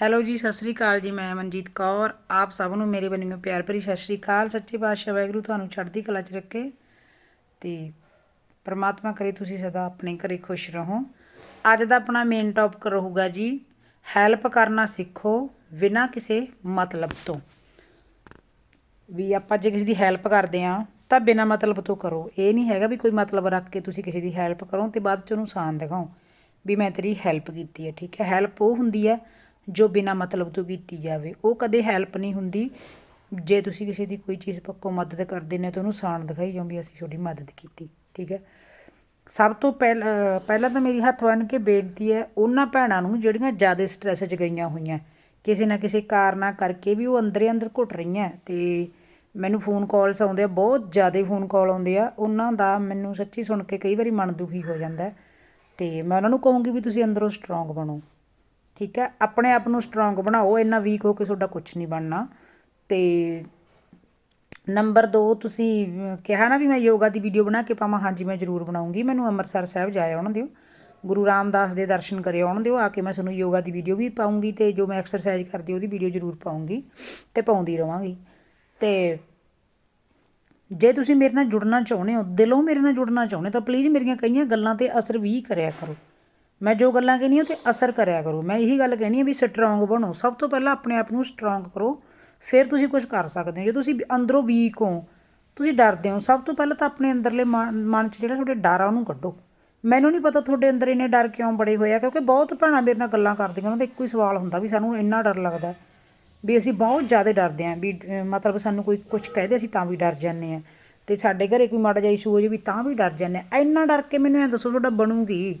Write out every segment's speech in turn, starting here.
Hello ਜੀ, ਸਤਿ ਸ੍ਰੀ ਅਕਾਲ ਜੀ, ਮੈਂ ਮਨਜੀਤ ਕੌਰ। ਆਪ ਸਭ ਨੂੰ ਮੇਰੇ ਵੱਲੋਂ ਪਿਆਰ ਭਰੀ ਸਤਿ ਸ੍ਰੀ ਅਕਾਲ। ਸੱਚੇ ਪਾਤਸ਼ਾਹ ਵਾਹਿਗੁਰੂ ਤੁਹਾਨੂੰ ਚੜ੍ਹਦੀ ਕਲਾ 'ਚ ਰੱਖੇ ਤੇ ਪਰਮਾਤਮਾ ਕਰੇ ਤੁਸੀਂ ਸਦਾ ਆਪਣੇ ਘਰੇ ਖੁਸ਼ ਰਹੋ। ਅੱਜ ਦਾ ਆਪਣਾ ਮੇਨ ਟੌਪਿਕ ਰਹੂਗਾ ਜੀ ਹੈਲਪ ਕਰਨਾ ਸਿੱਖੋ ਬਿਨਾਂ ਕਿਸੇ ਮਤਲਬ ਤੋਂ। ਵੀ ਆਪਾਂ ਜੇ ਕਿਸੇ ਦੀ ਹੈਲਪ ਕਰਦੇ ਆ ਤਾਂ ਬਿਨਾਂ ਮਤਲਬ ਤੋਂ ਕਰੋ। ਇਹ ਨਹੀਂ ਹੈਗਾ ਵੀ ਕੋਈ ਮਤਲਬ ਰੱਖ ਕੇ ਤੁਸੀਂ ਕਿਸੇ ਦੀ ਹੈਲਪ ਕਰੋ ਤੇ ਬਾਅਦ ਚ ਉਹਨੂੰ ਸਾਨ ਦਿਖਾਓ ਵੀ ਮੈਂ ਤੇਰੀ ਹੈਲਪ ਕੀਤੀ ਹੈ, ਠੀਕ ਹੈ? ਹੈਲਪ ਉਹ ਹੁੰਦੀ ਹੈ ਜੋ ਬਿਨਾਂ ਮਤਲਬ ਤੋਂ ਕੀਤੀ ਜਾਵੇ। ਉਹ ਕਦੇ ਹੈਲਪ ਨਹੀਂ ਹੁੰਦੀ। ਜੇ ਤੁਸੀਂ ਕਿਸੇ ਦੀ ਕੋਈ ਚੀਜ਼ ਪੱਕੋ ਮਦਦ ਕਰਦੇ ਨੇ ਤਾਂ ਉਹਨੂੰ ਸਾਨ ਦਿਖਾਈ ਜਾਓ ਵੀ ਅਸੀਂ ਤੁਹਾਡੀ ਮਦਦ ਕੀਤੀ, ਠੀਕ ਹੈ। ਸਭ ਤੋਂ ਪਹਿਲ ਪਹਿਲਾਂ ਤਾਂ ਮੇਰੀ ਹੱਥ ਬੰਨ੍ਹ ਕੇ ਬੇਨਤੀ ਹੈ, ਉਹਨਾਂ ਭੈਣਾਂ ਨੂੰ ਜਿਹੜੀਆਂ ਜ਼ਿਆਦਾ ਸਟ੍ਰੈਸ 'ਚ ਗਈਆਂ ਹੋਈਆਂ, ਕਿਸੇ ਨਾ ਕਿਸੇ ਕਾਰਨਾ ਕਰਕੇ ਵੀ ਉਹ ਅੰਦਰੇ ਅੰਦਰ ਘੁੱਟ ਰਹੀਆਂ ਤੇ ਮੈਨੂੰ ਫੋਨ ਕਾਲਸ ਆਉਂਦੇ ਆ, ਬਹੁਤ ਜ਼ਿਆਦਾ ਫੋਨ ਕਾਲ ਆਉਂਦੇ ਆ, ਉਹਨਾਂ ਦਾ ਮੈਨੂੰ ਸੱਚੀ ਸੁਣ ਕੇ ਕਈ ਵਾਰੀ ਮਨ ਦੁਖੀ ਹੋ ਜਾਂਦਾ ਹੈ ਤੇ ਮੈਂ ਉਹਨਾਂ ਨੂੰ ਕਹੂੰਗੀ ਵੀ ਤੁਸੀਂ ਅੰਦਰੋਂ ਸਟਰੋਂਗ ਬਣੋ। ਠੀਕ ਹੈ? ਆਪਣੇ ਆਪ ਨੂੰ ਸਟਰੋਂਗ ਬਣਾਓ, ਇੰਨਾ ਵੀਕ ਹੋ ਕੇ ਤੁਹਾਡਾ ਕੁਝ ਨਹੀਂ ਬਣਨਾ। ਤੇ ਨੰਬਰ 2 ਤੁਸੀਂ ਕਿਹਾ ਨਾ ਵੀ ਮੈਂ ਯੋਗਾ ਦੀ ਵੀਡੀਓ ਬਣਾ ਕੇ ਪਾਵਾਂ। ਹਾਂਜੀ, ਮੈਂ ਜ਼ਰੂਰ ਬਣਾਉਂਗੀ। ਮੈਨੂੰ ਅੰਮ੍ਰਿਤਸਰ ਸਾਹਿਬ ਜਾਏ ਆਉਣ ਦਿਓ। ਗੁਰੂ ਰਾਮਦਾਸ ਦੇ ਦਰਸ਼ਨ ਕਰੇ ਆਉਣ ਦਿਓ। ਆ ਕੇ ਮੈਂ ਤੁਹਾਨੂੰ ਯੋਗਾ ਦੀ ਵੀਡੀਓ ਵੀ ਪਾਉਂਗੀ ਤੇ ਜੋ ਮੈਂ ਐਕਸਰਸਾਈਜ਼ ਕਰਦੀ, ਉਹਦੀ ਵੀਡੀਓ ਜ਼ਰੂਰ ਪਾਉਂਗੀ ਤੇ ਪਾਉਂਦੀ ਰਵਾਂਗੀ। ਤੇ ਜੇ ਤੁਸੀਂ ਮੇਰੇ ਨਾਲ ਜੁੜਨਾ ਚਾਹੁੰਦੇ ਹੋ, ਦਿਲੋਂ ਮੇਰੇ ਨਾਲ ਜੁੜਨਾ ਚਾਹੁੰਦੇ ਹੋ, ਤਾਂ ਪਲੀਜ਼ ਮੇਰੀਆਂ ਕਈਆਂ ਗੱਲਾਂ ਤੇ ਅਸਰ ਵੀ ਕਰਿਆ ਕਰੋ। ਮੈਂ ਜੋ ਗੱਲਾਂ ਕਹਿੰਦੀ ਹਾਂ ਉਹ ਤੇ ਅਸਰ ਕਰਿਆ ਕਰੋ। ਮੈਂ ਇਹੀ ਗੱਲ ਕਹਿਣੀ ਹੈ ਵੀ ਸਟਰੋਂਗ ਬਣੋ। ਸਭ ਤੋਂ ਪਹਿਲਾਂ ਆਪਣੇ ਆਪ ਨੂੰ ਸਟਰੋਂਗ ਕਰੋ। ਫਿਰ ਤੁਸੀਂ ਕੁਝ ਕਰ ਸਕਦੇ ਹੋ। ਜੇ ਤੁਸੀਂ ਅੰਦਰੋਂ ਵੀਕ ਹੋ, ਤੁਸੀਂ ਡਰਦੇ ਹੋ, ਸਭ ਤੋਂ ਪਹਿਲਾਂ ਤਾਂ ਆਪਣੇ ਅੰਦਰਲੇ ਮਨ ਮਨ 'ਚ ਜਿਹੜਾ ਤੁਹਾਡੇ ਡਰ ਆ ਉਹਨੂੰ ਕੱਢੋ। ਮੈਨੂੰ ਨਹੀਂ ਪਤਾ ਤੁਹਾਡੇ ਅੰਦਰ ਇੰਨੇ ਡਰ ਕਿਉਂ ਬੜੇ ਹੋਏ ਆ, ਕਿਉਂਕਿ ਬਹੁਤ ਭੈਣਾਂ ਮੇਰੇ ਨਾਲ ਗੱਲਾਂ ਕਰਦੀਆਂ, ਉਹਨਾਂ ਦਾ ਇੱਕੋ ਹੀ ਸਵਾਲ ਹੁੰਦਾ ਵੀ ਸਾਨੂੰ ਇੰਨਾ ਡਰ ਲੱਗਦਾ। ਵੀ ਅਸੀਂ ਬਹੁਤ ਜ਼ਿਆਦਾ ਡਰਦੇ ਹਾਂ, ਵੀ ਮਤਲਬ ਸਾਨੂੰ ਕੋਈ ਕੁਝ ਕਹਦੇ ਅਸੀਂ ਤਾਂ ਵੀ ਡਰ ਜਾਂਦੇ ਹਾਂ। ਤੇ ਸਾਡੇ ਘਰੇ ਕੋਈ ਮਾੜਾ ਜਿਹਾ ਇਸ਼ੂ ਹੋ ਜੇ ਵੀ ਤਾਂ ਵੀ ਡਰ ਜਾਂਦੇ ਹਾਂ। ਇੰਨਾ ਡਰ ਕੇ ਮੈਨੂੰ ਐ ਦੱਸੋ ਤੁਹਾਡਾ ਬਣੂਗੀ।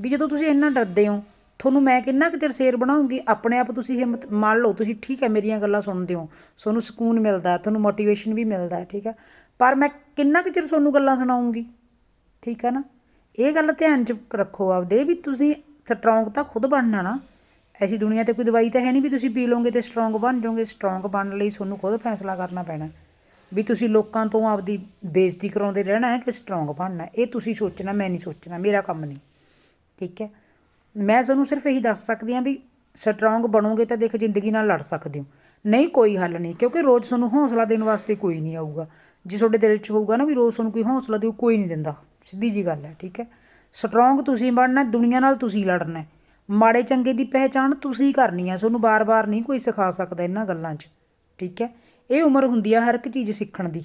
ਵੀ ਜਦੋਂ ਤੁਸੀਂ ਇੰਨਾ ਡਰਦੇ ਹੋ, ਤੁਹਾਨੂੰ ਮੈਂ ਕਿੰਨਾ ਕੁ ਚਿਰ ਸ਼ੇਰ ਬਣਾਉਂਗੀ? ਆਪਣੇ ਆਪ ਤੁਸੀਂ ਹਿੰਮਤ, ਮੰਨ ਲਓ, ਤੁਸੀਂ ਠੀਕ ਹੈ, ਮੇਰੀਆਂ ਗੱਲਾਂ ਸੁਣਦੇ ਹੋ। ਤੁਹਾਨੂੰ ਸਕੂਨ ਮਿਲਦਾ, ਤੁਹਾਨੂੰ ਮੋਟੀਵੇਸ਼ਨ ਵੀ ਮਿਲਦਾ, ਠੀਕ ਹੈ। ਪਰ ਮੈਂ ਕਿੰਨਾ ਕੁ ਚਿਰ ਤੁਹਾਨੂੰ ਗੱਲਾਂ ਸੁਣਾਉਂਗੀ? ਠੀਕ ਹੈ ਨਾ? ਇਹ ਗੱਲ ਧਿਆਨ 'ਚ ਰੱਖੋ ਆਪਦੇ ਵੀ ਤੁਸੀਂ ਸਟਰੋਂਗ ਤਾਂ ਖੁਦ ਬਣਨਾ ਨਾ। ਐਸੀ ਦੁਨੀਆ ਤੇ ਕੋਈ ਦਵਾਈ ਤਾਂ ਹੈ ਨਹੀਂ ਵੀ ਤੁਸੀਂ ਪੀ ਲਓਗੇ ਤੇ ਸਟਰੋਂਗ ਬਣ ਜਾਓਗੇ। ਸਟਰੋਂਗ ਬਣਨ ਲਈ ਤੁਹਾਨੂੰ ਖੁਦ ਫੈਸਲਾ ਕਰਨਾ ਪੈਣਾ। ਵੀ ਤੁਸੀਂ ਲੋਕਾਂ ਤੋਂ ਆਪਦੀ ਬੇਇੱਜ਼ਤੀ ਕਰਾਉਂਦੇ ਰਹਿਣਾ ਹੈ ਕਿ ਸਟਰੋਂਗ ਬਣਨਾ ਇਹ ਤੁਸੀਂ ਸੋਚਣਾ, ਮੈਂ ਨਹੀਂ ਸੋਚਣਾ, ਮੇਰਾ ਕੰਮ ਨਹੀਂ। ਠੀਕ ਹੈ? ਮੈਂ ਤੁਹਾਨੂੰ ਸਿਰਫ ਇਹੀ ਦੱਸ ਸਕਦੀ ਹਾਂ ਵੀ ਸਟਰੋਂਗ ਬਣੋਗੇ ਤਾਂ ਦੇਖ ਜ਼ਿੰਦਗੀ ਨਾਲ ਲੜ ਸਕਦੇ ਹੋ। ਨਹੀਂ, ਕੋਈ ਹੱਲ ਨਹੀਂ, ਕਿਉਂਕਿ ਰੋਜ਼ ਤੁਹਾਨੂੰ ਹੌਸਲਾ ਦੇਣ ਵਾਸਤੇ ਕੋਈ ਨਹੀਂ ਆਊਗਾ। ਜੇ ਤੁਹਾਡੇ ਦਿਲ 'ਚ ਹੋਊਗਾ ਨਾ ਵੀ ਰੋਜ਼ ਤੁਹਾਨੂੰ ਕੋਈ ਹੌਸਲਾ ਦਿਓ ਕੋਈ ਨਹੀਂ ਦਿੰਦਾ। ਸਿੱਧੀ ਜੀ ਗੱਲ ਹੈ, ਠੀਕ ਹੈ? ਸਟਰੋਂਗ ਤੁਸੀਂ ਬਣਨਾ, ਦੁਨੀਆ ਨਾਲ ਤੁਸੀਂ ਲੜਨਾ ਹੈ। ਮਾੜੇ ਚੰਗੇ ਦੀ ਪਹਿਚਾਣ ਤੁਸੀਂ ਕਰਨੀ ਹੈ, ਤੁਹਾਨੂੰ ਬਾਰ-ਬਾਰ ਨਹੀਂ ਕੋਈ ਸਿਖਾ ਸਕਦਾ ਇਹਨਾਂ ਗੱਲਾਂ 'ਚ, ਠੀਕ ਹੈ? ਇਹ ਉਮਰ ਹੁੰਦੀ ਆ ਹਰ ਇੱਕ ਚੀਜ਼ ਸਿੱਖਣ ਦੀ।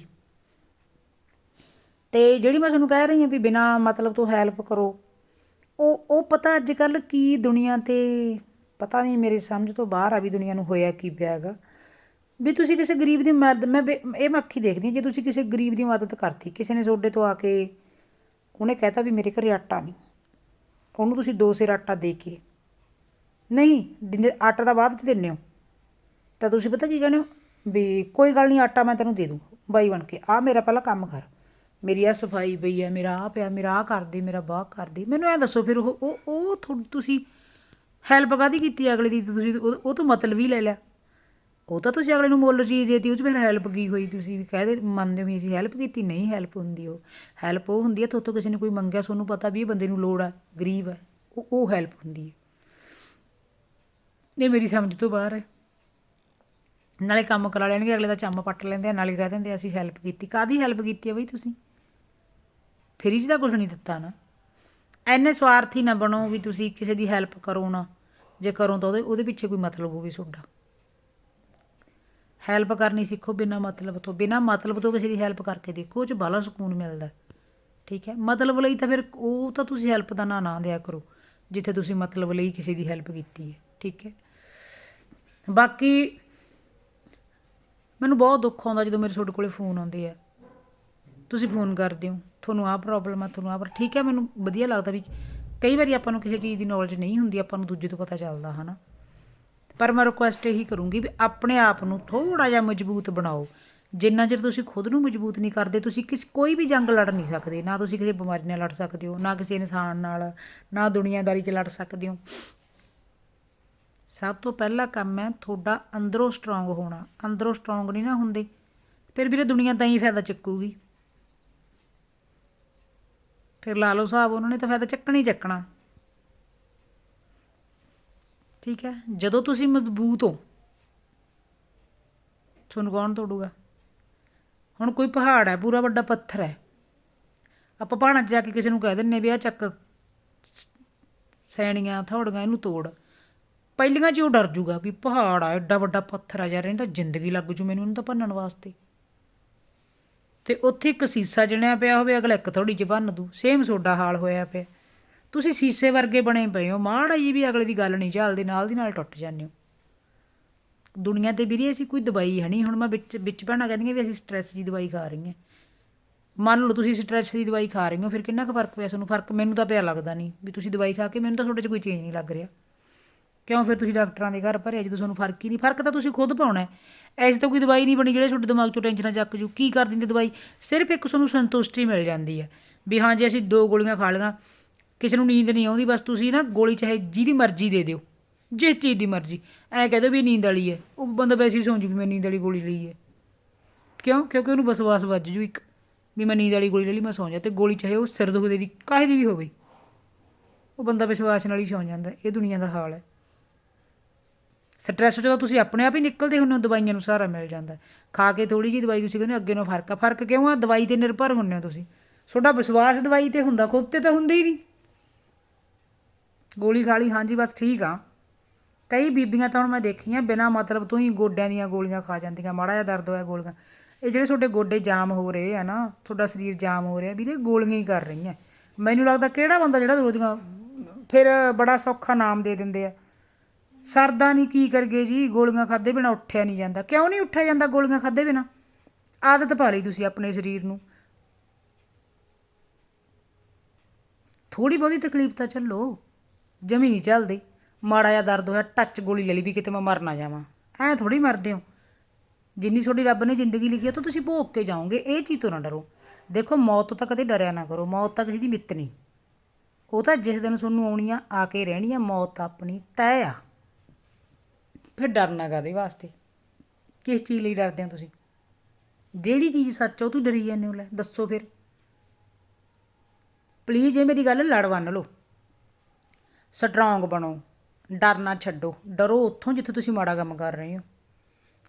ਤੇ ਜਿਹੜੀ ਮੈਂ ਤੁਹਾਨੂੰ ਕਹਿ ਰਹੀ ਹਾਂ ਵੀ ਬਿਨਾ ਮਤਲਬ ਤੋਂ ਹੈਲਪ ਕਰੋ ਉਹ ਉਹ ਪਤਾ ਅੱਜ ਕੱਲ੍ਹ ਕੀ ਦੁਨੀਆ ਤੇ ਪਤਾ ਨਹੀਂ ਮੇਰੇ ਸਮਝ ਤੋਂ ਬਾਹਰ ਆ ਵੀ ਦੁਨੀਆ ਨੂੰ ਹੋਇਆ ਕੀ ਪਿਆ ਹੈਗਾ। ਵੀ ਤੁਸੀਂ ਕਿਸੇ ਗਰੀਬ ਦੀ ਮਦਦ, ਮੈਂ ਬੇ- ਇਹ ਮੱਖੀ ਦੇਖਦੀ ਹਾਂ, ਜੇ ਤੁਸੀਂ ਕਿਸੇ ਗਰੀਬ ਦੀ ਮਦਦ ਕਰਤੀ, ਕਿਸੇ ਨੇ ਤੁਹਾਡੇ ਤੋਂ ਆ ਕੇ ਉਹਨੇ ਕਹਿਤਾ ਵੀ ਮੇਰੇ ਘਰੇ ਆਟਾ ਨਹੀਂ, ਉਹਨੂੰ ਤੁਸੀਂ ਦੋ ਸਿਰ ਆਟਾ ਦੇ ਕੇ ਨਹੀਂ, ਦਿੰਦੇ, ਆਟਾ ਦਾ ਬਾਅਦ ਚ ਦਿੰਦੇ ਹੋ। ਤਾਂ ਤੁਸੀਂ ਪਤਾ ਕੀ ਕਹਿੰਦੇ ਹੋ? ਵੀ ਕੋਈ ਗੱਲ ਨਹੀਂ, ਆਟਾ ਮੈਂ ਤੈਨੂੰ ਦੇ ਦੂੰ ਬਾਈ ਬਣ ਕੇ, ਆ ਮੇਰਾ ਪਹਿਲਾਂ ਕੰਮ ਕਰ। ਮੇਰੀ ਆ ਸਫ਼ਾਈ ਪਈ ਹੈ ਮੇਰਾ ਆ ਪਿਆ, ਮੇਰਾ ਆ ਕਰਦੀ ਮੇਰਾ ਬਾਹ ਕਰਦੀ ਮੈਨੂੰ ਐ ਦੱਸੋ ਫਿਰ ਉਹ ਉਹ ਉਹ ਤੁਸੀਂ ਹੈਲਪ ਕਾਦੀ ਕੀਤੀ ਅਗਲੇ ਦੀ? ਤੁਸੀਂ ਉਹ ਉਹ ਤੋਂ ਮਤਲਬ ਹੀ ਲੈ ਲਿਆ। ਉਹ ਤਾਂ ਤੁਸੀਂ ਅਗਲੇ ਨੂੰ ਮੁੱਲ ਚੀਜ਼ ਦੇਤੀ, ਉਹ ਚ ਫਿਰ ਹੈਲਪ ਕੀ ਹੋਈ? ਤੁਸੀਂ ਵੀ ਕਹਦੇ ਮੰਨਦੇ ਹੋ ਵੀ ਅਸੀਂ ਹੈਲਪ ਕੀਤੀ, ਨਹੀਂ ਹੈਲਪ ਹੁੰਦੀ ਉਹ। ਹੈਲਪ ਉਹ ਹੁੰਦੀ ਹੈ ਤੁਹਾਤੋਂ ਕਿਸੇ ਨੇ ਕੋਈ ਮੰਗਿਆ ਤੁਹਾਨੂੰ ਪਤਾ ਵੀ ਇਹ ਬੰਦੇ ਨੂੰ ਲੋੜ ਹੈ ਗਰੀਬ ਹੈ ਉਹ ਉਹ ਹੈਲਪ ਹੁੰਦੀ ਹੈ ਇਹ ਮੇਰੀ ਸਮਝ ਤੋਂ ਬਾਹਰ ਹੈ ਨਾਲੇ ਕੰਮ ਕਰਾ ਲੈਣਗੇ, ਅਗਲੇ ਦਾ ਚੰਮ ਪੱਟ ਲੈਂਦੇ ਆ, ਨਾਲੇ ਕਹਿ ਦਿੰਦੇ ਅਸੀਂ ਹੈਲਪ ਕੀਤੀ। ਕਾਦੀ ਹੈਲਪ ਕੀਤੀ ਹੈ ਬਈ ਤੁਸੀਂ? ਫਰੀ ਚ ਤਾਂ ਕੁਝ ਨਹੀਂ ਦਿੱਤਾ ਨਾ। ਐਨੇ ਸਵਾਰਥੀ ਨਾ ਬਣੋ ਵੀ ਤੁਸੀਂ ਕਿਸੇ ਦੀ ਹੈਲਪ ਕਰੋ ਨਾ। ਜੇ ਕਰੋ ਤਾਂ ਉਹਦੇ ਉਹਦੇ ਪਿੱਛੇ ਕੋਈ ਮਤਲਬ ਹੋਵੇ ਤੁਹਾਡਾ। ਹੈਲਪ ਕਰਨੀ ਸਿੱਖੋ ਬਿਨਾ ਮਤਲਬ ਤੋਂ। ਬਿਨਾ ਮਤਲਬ ਤੋਂ ਕਿਸੇ ਦੀ ਹੈਲਪ ਕਰਕੇ ਦੇਖੋ, ਉਹ ਚ ਬਾਲਾ ਸਕੂਨ ਮਿਲਦਾ। ਠੀਕ ਹੈ? ਮਤਲਬ ਲਈ ਤਾਂ ਫਿਰ ਉਹ ਤਾਂ ਤੁਸੀਂ ਹੈਲਪ ਦਾ ਨਾਂ ਨਾ ਦਿਆ ਕਰੋ, ਜਿੱਥੇ ਤੁਸੀਂ ਮਤਲਬ ਲਈ ਕਿਸੇ ਦੀ ਹੈਲਪ ਕੀਤੀ ਹੈ। ਠੀਕ ਹੈ? ਬਾਕੀ ਮੈਨੂੰ ਬਹੁਤ ਦੁੱਖ ਆਉਂਦਾ ਜਦੋਂ ਮੇਰੇ ਤੁਹਾਡੇ ਕੋਲੇ ਫੋਨ ਆਉਂਦੇ ਆ। ਤੁਸੀਂ ਫੋਨ ਕਰਦੇ ਹੋ। ਤੁਹਾਨੂੰ ਆਹ ਪ੍ਰੋਬਲਮ ਆ, ਤੁਹਾਨੂੰ ਆਹ ਪਰ ਠੀਕ ਹੈ, ਮੈਨੂੰ ਵਧੀਆ ਲੱਗਦਾ ਵੀ ਕਈ ਵਾਰੀ ਆਪਾਂ ਨੂੰ ਕਿਸੇ ਚੀਜ਼ ਦੀ ਨੌਲੇਜ ਨਹੀਂ ਹੁੰਦੀ, ਆਪਾਂ ਨੂੰ ਦੂਜੇ ਤੋਂ ਪਤਾ ਚੱਲਦਾ, ਹਨਾ? ਪਰ ਮੈਂ ਰਿਕੁਐਸਟ ਇਹੀ ਕਰੂੰਗੀ ਵੀ ਆਪਣੇ ਆਪ ਨੂੰ ਥੋੜਾ ਜਿਹਾ ਮਜ਼ਬੂਤ ਬਣਾਓ। ਜਿੰਨਾ ਚਿਰ ਤੁਸੀਂ ਖੁਦ ਨੂੰ ਮਜ਼ਬੂਤ ਨਹੀਂ ਕਰਦੇ, ਤੁਸੀਂ ਕਿਸ, ਕੋਈ ਵੀ ਜੰਗ ਲੜ ਨਹੀਂ ਸਕਦੇ। ਨਾ ਤੁਸੀਂ ਕਿਸੇ ਬਿਮਾਰੀ ਨਾਲ ਲੜ ਸਕਦੇ ਹੋ, ਨਾ ਕਿਸੇ ਇਨਸਾਨ ਨਾਲ, ਨਾ ਦੁਨੀਆਦਾਰੀ 'ਚ ਲੜ ਸਕਦੇ ਹੋ। ਸਭ ਤੋਂ ਪਹਿਲਾ ਕੰਮ ਹੈ ਤੁਹਾਡਾ ਅੰਦਰੋਂ ਸਟਰੋਂਗ ਹੋਣਾ। ਅੰਦਰੋਂ ਸਟਰੋਂਗ ਨਹੀਂ ਨਾ ਹੁੰਦੇ, ਫਿਰ ਵੀਰੇ ਦੁਨੀਆ ਤਾਂ ਹੀ ਫਾਇਦਾ ਚੱਕੂਗੀ। ਫਿਰ ਲਾ ਲਓ ਹਿਸਾਬ, ਉਹਨਾਂ ਨੇ ਤਾਂ ਫਾਇਦਾ ਚੱਕਣਾ ਹੀ ਚੱਕਣਾ। ਠੀਕ ਹੈ? ਜਦੋਂ ਤੁਸੀਂ ਮਜ਼ਬੂਤ ਹੋ, ਤੁਹਾਨੂੰ ਕੌਣ ਤੋੜੂਗਾ? ਹੁਣ ਕੋਈ ਪਹਾੜ ਹੈ, ਪੂਰਾ ਵੱਡਾ ਪੱਥਰ ਹੈ। ਆਪਾਂ ਪਹਾੜਾਂ 'ਚ ਜਾ ਕੇ ਕਿਸੇ ਨੂੰ ਕਹਿ ਦਿੰਨੇ ਵੀ ਆ ਚੱਕ, ਸੈਣੀਆਂ, ਥੋੜੀਆਂ ਇਹਨੂੰ ਤੋੜ। ਪਹਿਲੀਆਂ 'ਚ ਉਹ ਡਰ ਜੂਗਾ ਵੀ ਪਹਾੜ ਆ, ਐਡਾ ਵੱਡਾ ਪੱਥਰ ਆ ਯਾਰ, ਇਹਨੂੰ ਤਾਂ ਜ਼ਿੰਦਗੀ ਲੱਗ ਜੂ ਮੈਨੂੰ, ਇਹਨੂੰ ਤਾਂ ਭੰਨਣ ਵਾਸਤੇ। ਤੇ ਉੱਥੇ ਇੱਕ ਸੀਸਾ ਜਣਿਆ ਪਿਆ ਹੋਵੇ, ਅਗਲਾ ਇੱਕ ਥੋੜੀ 'ਚ ਭੰਨ ਦੂ। ਸੇਮ ਸੋਡਾ ਹਾਲ ਹੋਇਆ ਪਿਆ। ਤੁਸੀਂ ਸੀਸੇ ਵਰਗੇ ਬਣੇ ਪਏ ਹੋ। ਮਾੜਾ ਜੀ ਵੀ ਅਗਲੇ ਦੀ ਗੱਲ ਨਹੀਂ ਝੱਲਦੇ, ਨਾਲ ਦੀ ਨਾਲ ਟੁੱਟ ਜਾਂਦੇ ਹੋ। ਦੁਨੀਆ ਤੇ ਵੀਰੇ ਅਸੀਂ ਕੋਈ ਦਵਾਈ ਹੈ ਨਹੀਂ। ਹੁਣ ਮੈਂ ਵਿੱਚ ਵਿੱਚ ਭੈਣਾਂ ਕਹਿੰਦੀਆਂ ਵੀ ਅਸੀਂ ਸਟ੍ਰੈਸ ਦੀ ਦਵਾਈ ਖਾ ਰਹੀਆਂ। ਮੰਨ ਲਓ ਤੁਸੀਂ ਸਟ੍ਰੈਸ ਦੀ ਦਵਾਈ ਖਾ ਰਹੇ ਹੋ, ਫਿਰ ਕਿੰਨਾ ਕੁ ਫ਼ਰਕ ਪਿਆ ਤੁਹਾਨੂੰ? ਫ਼ਰਕ ਮੈਨੂੰ ਤਾਂ ਪਿਆ ਲੱਗਦਾ ਨਹੀਂ। ਵੀ ਤੁਸੀਂ ਦਵਾਈ ਖਾ ਕੇ ਮੈਨੂੰ ਤਾਂ ਤੁਹਾਡੇ 'ਚ ਕੋਈ ਚੇਂਜ ਨਹੀਂ ਲੱਗ ਰਿਹਾ। ਕਿਉਂ ਫਿਰ ਤੁਸੀਂ ਡਾਕਟਰਾਂ ਦੇ ਘਰ ਭਰਿਆ ਜਦੋਂ ਤੁਹਾਨੂੰ ਫ਼ਰਕ ਹੀ ਨਹੀਂ, ਫ਼ਰਕ ਤਾਂ ਤੁਸੀਂ ਖੁਦ ਪਾਉਣਾ ਹੈ। ਐਸੀ ਤਾਂ ਕੋਈ ਦਵਾਈ ਨਹੀਂ ਬਣੀ ਜਿਹੜੇ ਤੁਹਾਡੇ ਦਿਮਾਗ 'ਚੋਂ ਟੈਨਸ਼ਨਾਂ ਚੱਕ ਜੂ। ਕੀ ਕਰ ਦਿੰਦੀ ਦਵਾਈ? ਸਿਰਫ ਇੱਕ ਤੁਹਾਨੂੰ ਸੰਤੁਸ਼ਟੀ ਮਿਲ ਜਾਂਦੀ ਹੈ ਵੀ ਹਾਂ, ਜੇ ਅਸੀਂ ਦੋ ਗੋਲੀਆਂ ਖਾ ਲਈਆਂ, ਕਿਸੇ ਨੂੰ ਨੀਂਦ ਨਹੀਂ ਆਉਂਦੀ, ਬਸ ਤੁਸੀਂ ਨਾ ਗੋਲੀ ਚਾਹੇ ਜਿਹਦੀ ਮਰਜ਼ੀ ਦੇ ਦਿਓ, ਜਿਸ ਚੀਜ਼ ਦੀ ਮਰਜ਼ੀ। ਐ ਕਹਿ ਦਿਓ ਵੀ ਨੀਂਦ ਵਾਲੀ ਹੈ। ਉਹ ਬੰਦਾ ਵੈਸੇ ਹੀ ਸੌਂ ਜੂ ਵੀ ਮੈਂ ਨੀਂਦ ਵਾਲੀ ਗੋਲੀ ਲਈ ਹੈ। ਕਿਉਂ? ਕਿਉਂਕਿ ਉਹਨੂੰ ਵਿਸ਼ਵਾਸ ਵੱਜ ਜੂ ਇੱਕ, ਵੀ ਮੈਂ ਨੀਂਦ ਵਾਲੀ ਗੋਲੀ ਲੈ ਲਈ, ਮੈਂ ਸੌਂ ਜਾ। ਤੇ ਗੋਲੀ ਚਾਹੇ ਉਹ ਸਿਰ ਦੁਖਦੇ ਦੀ ਕਾਹੇ ਦੀ ਵੀ ਹੋਵੇ। ਉਹ ਬੰਦਾ ਵਿਸ਼ਵਾਸ ਨਾਲ ਹੀ ਸੌਂ ਜਾਂਦਾ। ਇਹ ਦੁਨੀਆ ਦਾ ਹਾਲ ਹੈ। ਸਟ੍ਰੈਸ ਜਦੋਂ ਤੁਸੀਂ ਆਪਣੇ ਆਪ ਹੀ ਨਿਕਲਦੇ ਹੁੰਦੇ ਹੋ, ਦਵਾਈਆਂ ਨੂੰ ਸਹਾਰਾ ਮਿਲ ਜਾਂਦਾ ਖਾ ਕੇ ਥੋੜੀ ਜਿਹੀ ਦਵਾਈ ਤੁਸੀਂ ਕਹਿੰਦੇ ਹੋ, ਅੱਗੇ ਨੂੰ ਫ਼ਰਕ ਆ। ਫ਼ਰਕ ਕਿਉਂ ਆ? ਦਵਾਈ ਤੇ ਨਿਰਭਰ ਹੁੰਦੇ ਹੋ ਤੁਸੀਂ। ਤੁਹਾਡਾ ਵਿਸ਼ਵਾਸ ਦਵਾਈ ਤੇ ਹੁੰਦਾ, ਖੁਦ ਤੇ ਤਾਂ ਹੁੰਦਾ ਹੀ ਨਹੀਂ। ਗੋਲੀ ਖਾ ਲਈ, ਹਾਂਜੀ, ਬਸ ਠੀਕ ਆ। ਕਈ ਬੀਬੀਆਂ ਤਾਂ ਹੁਣ ਮੈਂ ਦੇਖੀਆਂ, ਬਿਨਾ ਮਤਲਬ ਤੋਂ ਹੀ ਗੋਡਿਆਂ ਦੀਆਂ ਗੋਲੀਆਂ ਖਾ ਜਾਂਦੀਆਂ, ਮਾੜਾ ਜਿਹਾ ਦਰਦ ਹੋਇਆ ਗੋਲੀਆਂ। ਇਹ ਜਿਹੜੇ ਤੁਹਾਡੇ ਗੋਡੇ ਜਾਮ ਹੋ ਰਹੇ ਆ ਨਾ, ਤੁਹਾਡਾ ਸਰੀਰ ਜਾਮ ਹੋ ਰਿਹਾ, ਵੀਰੇ, ਗੋਲੀਆਂ ਹੀ ਕਰ ਰਹੀਆਂ। ਮੈਨੂੰ ਲੱਗਦਾ ਕਿਹੜਾ ਬੰਦਾ ਜਿਹੜਾ ਰੋਦੀਆਂ ਫਿਰ ਬੜਾ ਸੌਖਾ ਨਾਮ ਦੇ ਦਿੰਦੇ ਆ। ਸਰਦਾ ਨਹੀਂ ਕੀ ਕਰਗੇ ਜੀ, ਗੋਲੀਆਂ ਖਾਦੇ ਬਿਨਾ ਉੱਠਿਆ ਨਹੀਂ ਜਾਂਦਾ। ਕਿਉਂ ਨਹੀਂ ਉੱਠਿਆ ਜਾਂਦਾ ਗੋਲੀਆਂ ਖਾਦੇ ਬਿਨਾ? ਆਦਤ ਪਾ ਲਈ ਤੁਸੀਂ ਆਪਣੇ ਸਰੀਰ ਨੂੰ। ਥੋੜੀ ਬਹੁਤੀ ਤਕਲੀਫ ਤਾਂ ਚੱਲੋ, ਜਮੀ ਨਹੀਂ ਚੱਲਦੀ। ਮਾੜਾ ਜਿਹਾ ਦਰਦ ਹੋਇਆ, ਟੱਚ ਗੋਲੀ ਲੈ ਲਈ ਵੀ ਕਿਤੇ ਮੈਂ ਮਰ ਨਾ ਜਾਵਾਂ। ਐ ਥੋੜੀ ਮਰਦੇ ਹੋ। ਜਿੰਨੀ ਤੁਹਾਡੀ ਰੱਬ ਨੇ ਜ਼ਿੰਦਗੀ ਲਿਖੀ ਹੈ ਤਾਂ ਤੁਸੀਂ ਭੋਗ ਕੇ ਜਾਓਗੇ, ਇਹ ਚੀਜ਼ ਤੋਂ ਨਾ ਡਰੋ। ਦੇਖੋ, ਮੌਤ ਤੋਂ ਤਾਂ ਕਦੇ ਡਰਿਆ ਨਾ ਕਰੋ, ਮੌਤ ਤਾਂ ਕਿਸੇ ਦੀ ਮਿੱਤ ਨਹੀਂ। ਉਹ ਤਾਂ ਜਿਸ ਦਿਨ ਤੁਹਾਨੂੰ ਆਉਣੀ ਆ ਆ ਕੇ ਰਹਿਣੀ ਆ ਮੌਤ ਆਪਣੀ ਤੈਅ ਆ। ਫਿਰ ਡਰਨਾ ਕਾਦੇ ਵਾਸਤੇ? ਕਿਸ ਚੀਜ਼ ਲਈ ਡਰਦੇ ਹੋ ਤੁਸੀਂ? ਜਿਹੜੀ ਚੀਜ਼ ਸੱਚ ਉਹ ਤੂੰ ਡਰੀ ਜਾਂਦੇ ਹੋ, ਲੈ ਦੱਸੋ ਫਿਰ। ਪਲੀਜ਼ ਇਹ ਮੇਰੀ ਗੱਲ ਲੜ ਬੰਨ ਲਓ। ਸਟਰੋਂਗ ਬਣੋ। ਡਰਨਾ ਛੱਡੋ। ਡਰੋ ਉੱਥੋਂ ਜਿੱਥੇ ਤੁਸੀਂ ਮਾੜਾ ਕੰਮ ਕਰ ਰਹੇ ਹੋ।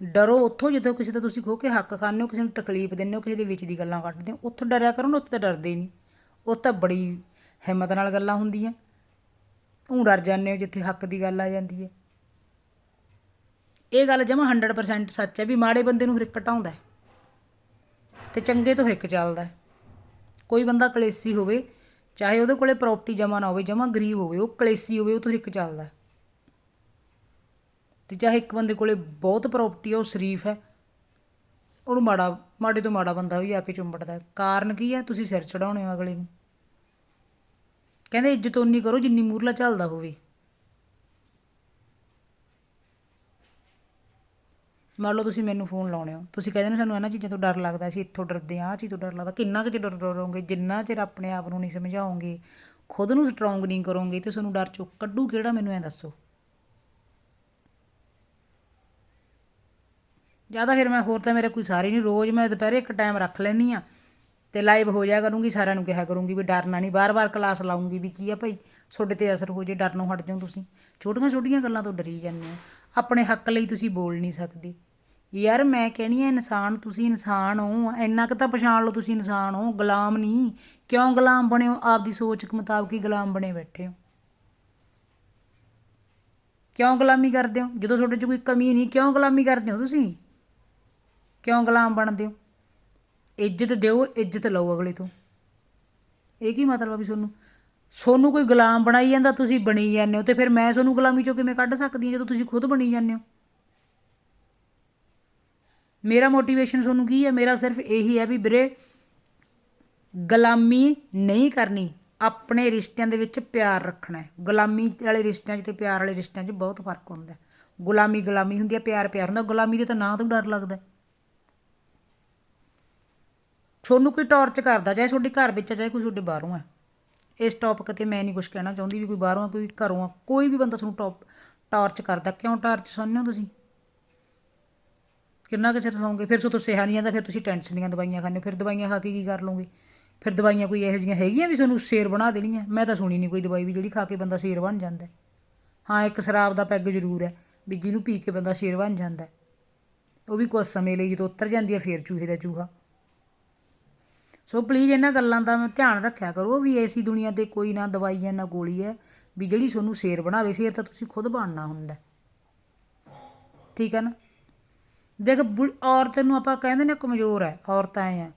ਡਰੋ ਉੱਥੋਂ ਜਦੋਂ ਕਿਸੇ ਦਾ ਤੁਸੀਂ ਖੋ ਕੇ ਹੱਕ ਖਾਂਦੇ ਹੋ, ਕਿਸੇ ਨੂੰ ਤਕਲੀਫ ਦਿੰਦੇ ਹੋ, ਕਿਸੇ ਦੇ ਵਿੱਚ ਦੀ ਗੱਲਾਂ ਕੱਢਦੇ ਹੋ। ਉੱਥੋਂ ਡਰਿਆ ਕਰੋ ਨਾ ਉੱਥੇ ਤਾਂ ਡਰਦੇ ਹੀ ਨਹੀਂ। ਉਹ ਤਾਂ ਬੜੀ ਹਿੰਮਤ ਨਾਲ ਗੱਲਾਂ ਹੁੰਦੀਆਂ। ਉਹ ਡਰ ਜਾਂਦੇ ਹੋ ਜਿੱਥੇ ਹੱਕ ਦੀ ਗੱਲ ਆ ਜਾਂਦੀ ਹੈ। ਇਹ ਗੱਲ ਜਮਾ 100% ਸੱਚ ਹੈ ਵੀ ਮਾੜੇ ਬੰਦੇ ਨੂੰ ਹਰਿਕ ਘਟਾਉਂਦਾ ਹੈ ਤੇ ਚੰਗੇ ਤੋਂ ਹਰਿਕ ਚੱਲਦਾ ਕੋਈ ਬੰਦਾ ਕਲੇਸੀ ਹੋਵੇ, ਚਾਹੇ ਉਹਦੇ ਕੋਲੇ ਪ੍ਰਾਪਰਟੀ ਜਮਾ ਨਾ ਹੋਵੇ, ਜਮਾ ਗਰੀਬ ਹੋਵੇ, ਉਹ ਕਲੇਸੀ ਹੋਵੇ, ਉਹ ਤੋਂ ਹਰਿਕ ਚੱਲਦਾ ਹੈ। ਤੇ ਚਾਹੇ ਇੱਕ ਬੰਦੇ ਕੋਲੇ ਬਹੁਤ ਪ੍ਰਾਪਰਟੀ ਹੈ, ਉਹ ਸ਼ਰੀਫ ਹੈ, ਉਹਨੂੰ ਮਾੜਾ, ਮਾੜੇ ਤੋਂ ਮਾੜਾ ਬੰਦਾ ਵੀ ਆ ਕੇ ਚੁੰਬੜਦਾ ਕਾਰਨ ਕੀ ਹੈ? ਤੁਸੀਂ ਸਿਰ ਚੜਾਉਣੇ ਹੋ ਅਗਲੇ ਨੂੰ। ਕਹਿੰਦੇ ਇੱਜ਼ਤ ਉਨੀ ਕਰੋ ਜਿੰਨੀ ਮੂਰਲਾ ਚੱਲਦਾ ਹੋਵੇ। ਮੰਨ ਲਓ ਤੁਸੀਂ ਮੈਨੂੰ ਫੋਨ ਲਾਉਣੇ ਹੋ। ਤੁਸੀਂ ਕਹਿੰਦੇ ਨੇ ਸਾਨੂੰ ਇਹਨਾਂ ਚੀਜ਼ਾਂ ਤੋਂ ਡਰ ਲੱਗਦਾ ਸੀ ਇੱਥੋਂ ਡਰਦੇ ਹਾਂ, ਆਹ ਚੀਜ਼ ਤੋਂ ਡਰ ਲੱਗਦਾ। ਕਿੰਨਾ ਕੁ ਚਿਰ ਡਰ ਡਰੋਗੇ ਜਿੰਨਾ ਚਿਰ ਆਪਣੇ ਆਪ ਨੂੰ ਨਹੀਂ ਸਮਝਾਓਗੇ, ਖੁਦ ਨੂੰ ਸਟਰੋਂਗ ਨਹੀਂ ਕਰੋਗੇ, ਤੇ ਤੁਹਾਨੂੰ ਡਰ ਚੋਂ ਕੱਢੂ ਕਿਹੜਾ? ਮੈਨੂੰ ਐ ਦੱਸੋ। ਜ਼ਿਆਦਾ ਫਿਰ ਮੈਂ ਹੋਰ ਤਾਂ ਮੇਰੇ ਕੋਈ ਸਾਰੇ ਨਹੀਂ, ਰੋਜ਼ ਮੈਂ ਦੁਪਹਿਰੇ ਇੱਕ ਟਾਈਮ ਰੱਖ ਲੈਣੀ ਆ ਤੇ ਲਾਈਵ ਹੋ ਜਾਇਆ ਕਰੂੰਗੀ, ਸਾਰਿਆਂ ਨੂੰ ਕਿਹਾ ਕਰੂੰਗੀ ਵੀ ਡਰਨਾ ਨਹੀਂ ਬਾਰ-ਬਾਰ ਕਲਾਸ ਲਾਉਂਗੀ ਵੀ ਕੀ ਆ ਭਾਈ, ਤੁਹਾਡੇ ਤੇ ਅਸਰ ਹੋ ਜੇ, ਡਰ ਨੂੰ ਹਟ ਜਾਓ ਤੁਸੀਂ। ਛੋਟੀਆਂ-ਛੋਟੀਆਂ ਗੱਲਾਂ ਤੋਂ ਡਰੀ ਜਾਂਦੇ ਹੋ। ਆਪਣੇ ਹੱਕ ਲਈ ਤੁਸੀਂ ਬੋਲ ਨਹੀਂ ਸਕਦੇ। ਯਾਰ ਮੈਂ ਕਹਿਣੀ ਆ, ਇਨਸਾਨ ਤੁਸੀਂ ਇਨਸਾਨ ਹੋ, ਇੰਨਾ ਕੁ ਤਾਂ ਪਛਾਣ ਲਓ ਤੁਸੀਂ ਇਨਸਾਨ ਹੋ, ਗੁਲਾਮ ਨਹੀਂ। ਕਿਉਂ ਗੁਲਾਮ ਬਣੇ ਹੋ? ਆਪਦੀ ਸੋਚ ਦੇ ਮੁਤਾਬਕ ਹੀ ਗੁਲਾਮ ਬਣੇ ਬੈਠੇ ਹੋ। ਕਿਉਂ ਗੁਲਾਮੀ ਕਰਦੇ ਹੋ? ਜਦੋਂ ਤੁਹਾਡੇ 'ਚ ਕੋਈ ਕਮੀ ਨਹੀਂ, ਕਿਉਂ ਗੁਲਾਮੀ ਕਰਦੇ ਹੋ ਤੁਸੀਂ? ਕਿਉਂ ਗੁਲਾਮ ਬਣਦੇ ਹੋ? ਇੱਜ਼ਤ ਦਿਓ, ਇੱਜ਼ਤ ਲਓ ਅਗਲੇ ਤੋਂ। ਇਹ ਕੀ ਮਤਲਬ ਆ ਵੀ ਤੁਹਾਨੂੰ? ਸੋਨੂੰ ਕੋਈ ਗੁਲਾਮ ਬਣਾਈ ਜਾਂਦਾ, ਤੁਸੀਂ ਬਣੀ ਜਾਂਦੇ ਹੋ ਤੇ ਫਿਰ ਮੈਂ ਸੋਨੂੰ ਗੁਲਾਮੀ ਚੋਂ ਕਿਵੇਂ ਕੱਢ ਸਕਦੀ ਹਾਂ ਜਦੋਂ ਤੁਸੀਂ ਖੁਦ ਬਣੀ ਜਾਂਦੇ ਹੋ? ਮੇਰਾ ਮੋਟੀਵੇਸ਼ਨ ਤੁਹਾਨੂੰ ਕੀ ਹੈ? ਮੇਰਾ ਸਿਰਫ ਇਹੀ ਹੈ ਵੀ ਵੀਰੇ, ਗੁਲਾਮੀ ਨਹੀਂ ਕਰਨੀ, ਆਪਣੇ ਰਿਸ਼ਤਿਆਂ ਦੇ ਵਿੱਚ ਪਿਆਰ ਰੱਖਣਾ ਹੈ। ਗੁਲਾਮੀ ਵਾਲੇ ਰਿਸ਼ਤਿਆਂ 'ਚ ਤੇ ਪਿਆਰ ਵਾਲੇ ਰਿਸ਼ਤਿਆਂ 'ਚ ਬਹੁਤ ਫ਼ਰਕ ਹੁੰਦਾ ਗੁਲਾਮੀ ਗੁਲਾਮੀ ਹੁੰਦੀ ਹੈ, ਪਿਆਰ ਪਿਆਰ ਹੁੰਦਾ, ਗੁਲਾਮੀ ਦੇ ਤਾਂ ਨਾਂ ਤੋਂ ਡਰ ਲੱਗਦਾ ਤੁਹਾਨੂੰ ਕੋਈ ਟੌਰਚ ਕਰਦਾ, ਚਾਹੇ ਤੁਹਾਡੇ ਘਰ ਵਿੱਚ ਆ, ਚਾਹੇ ਕੋਈ ਤੁਹਾਡੇ ਬਾਹਰੋਂ ਹੈ ਇਸ ਟੌਪਿਕ ਤੇ ਮੈਂ ਨਹੀਂ ਕੁਝ ਕਹਿਣਾ ਚਾਹੁੰਦੀ ਵੀ ਕੋਈ ਬਾਹਰੋਂ ਆ, ਕੋਈ ਘਰੋਂ ਆ, ਕੋਈ ਵੀ ਬੰਦਾ ਤੁਹਾਨੂੰ ਟੌਪ ਟਾਰਚ ਕਰਦਾ। ਕਿਉਂ ਟਾਰਚ ਸੁਣਦੇ ਹੋ ਤੁਸੀਂ? ਕਿੰਨਾ ਕੁ ਚਿਰ ਸੌਂਗੇ? ਫਿਰ ਸੋ ਸਿਹਾ ਨਹੀਂ ਜਾਂਦਾ, ਫਿਰ ਤੁਸੀਂ ਟੈਨਸ਼ਨ ਦੀਆਂ ਦਵਾਈਆਂ ਖਾਂਦੇ ਹੋ, ਫਿਰ ਦਵਾਈਆਂ ਖਾ ਕੇ ਕੀ ਕਰ ਲਓਗੇ? ਫਿਰ ਦਵਾਈਆਂ ਕੋਈ ਇਹੋ ਜਿਹੀਆਂ ਹੈਗੀਆਂ ਵੀ ਤੁਹਾਨੂੰ ਸ਼ੇਰ ਬਣਾ ਦੇਣੀਆਂ? ਮੈਂ ਤਾਂ ਸੁਣੀ ਨਹੀਂ ਕੋਈ ਦਵਾਈ ਵੀ ਜਿਹੜੀ ਖਾ ਕੇ ਬੰਦਾ ਸ਼ੇਰ ਬਣ ਜਾਂਦਾ ਹਾਂ। ਇੱਕ ਸ਼ਰਾਬ ਦਾ ਪੈਗ ਜ਼ਰੂਰ ਹੈ, ਵੀ ਜਿਹਨੂੰ ਪੀ ਕੇ ਬੰਦਾ ਸ਼ੇਰ ਬਣ ਜਾਂਦਾ ਉਹ ਵੀ ਕੁਝ ਸਮੇਂ ਲਈ ਜਦੋਂ ਉਤਰ ਜਾਂਦੀ ਹੈ, ਫੇਰ ਚੂਹੇ ਦਾ ਚੂਹਾ। ਸੋ ਪਲੀਜ਼ ਇਹਨਾਂ ਗੱਲਾਂ ਦਾ ਮੈਂ ਧਿਆਨ ਰੱਖਿਆ ਕਰੋ ਵੀ ਐਸੀ ਦੁਨੀਆ ਤੇ ਕੋਈ ਨਾ ਦਵਾਈ ਹੈ ਨਾ ਗੋਲੀ ਹੈ ਵੀ ਜਿਹੜੀ ਤੁਹਾਨੂੰ ਸ਼ੇਰ ਬਣਾਵੇ ਸ਼ੇਰ ਤਾਂ ਤੁਸੀਂ ਖੁਦ ਬਣਨਾ ਹੁੰਦਾ। ਠੀਕ ਹੈ ਨਾ? ਦੇਖ ਬੁ- ਔਰਤ ਨੂੰ ਆਪਾਂ ਕਹਿੰਦੇ ਨੇ ਕਮਜ਼ੋਰ ਹੈ ਔਰਤਾਂ ਐ ਆ।